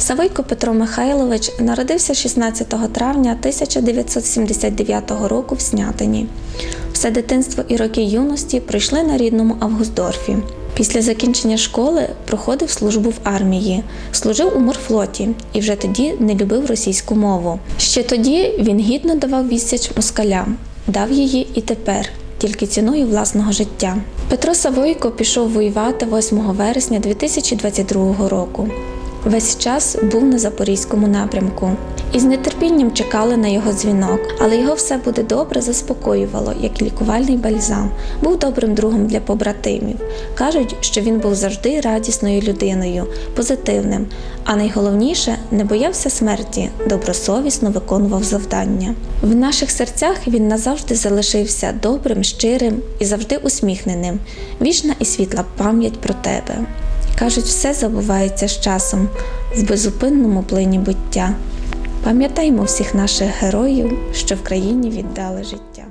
Савойко Петро Михайлович народився 16 травня 1979 року в Снятині. Все дитинство і роки юності пройшли на рідному Августдорфі. Після закінчення школи проходив службу в армії, служив у морфлоті і вже тоді не любив російську мову. Ще тоді він гідно давав відсіч москалям, дав її і тепер, тільки ціною власного життя. Петро Савойко пішов воювати 8 вересня 2022 року. Весь час був на запорізькому напрямку. І з нетерпінням чекали на його дзвінок, але його все буде добре заспокоювало, як лікувальний бальзам. Був добрим другом для побратимів. Кажуть, що він був завжди радісною людиною, позитивним, а найголовніше не боявся смерті, добросовісно виконував завдання. В наших серцях він назавжди залишився добрим, щирим і завжди усміхненим. Вічна і світла пам'ять про тебе. Кажуть, все забувається з часом в безупинному плині буття. Пам'ятаймо всіх наших героїв, що в країні віддали життя.